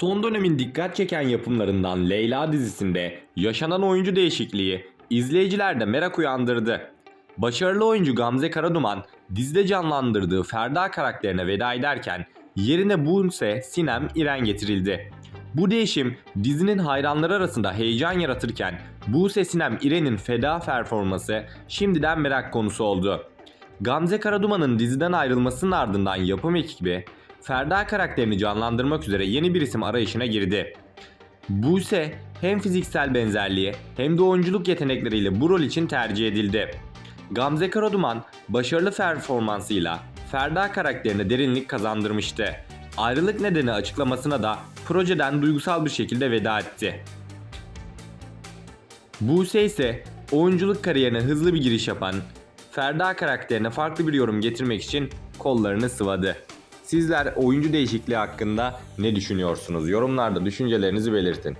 Son dönemin dikkat çeken yapımlarından Leyla dizisinde yaşanan oyuncu değişikliği izleyicilerde merak uyandırdı. Başarılı oyuncu Gamze Karaduman dizide canlandırdığı Ferda karakterine veda ederken yerine Buse Sinem İren getirildi. Bu değişim dizinin hayranları arasında heyecan yaratırken Buse Sinem İren'in feda performansı şimdiden merak konusu oldu. Gamze Karaduman'ın diziden ayrılmasının ardından yapım ekibi Ferda karakterini canlandırmak üzere yeni bir isim arayışına girdi. Buse hem fiziksel benzerliği hem de oyunculuk yetenekleriyle bu rol için tercih edildi. Gamze Karaduman başarılı performansıyla Ferda karakterine derinlik kazandırmıştı. Ayrılık nedeni açıklamasına da projeden duygusal bir şekilde veda etti. Buse ise oyunculuk kariyerine hızlı bir giriş yapan Ferda karakterine farklı bir yorum getirmek için kollarını sıvadı. Sizler oyuncu değişikliği hakkında ne düşünüyorsunuz? Yorumlarda düşüncelerinizi belirtin.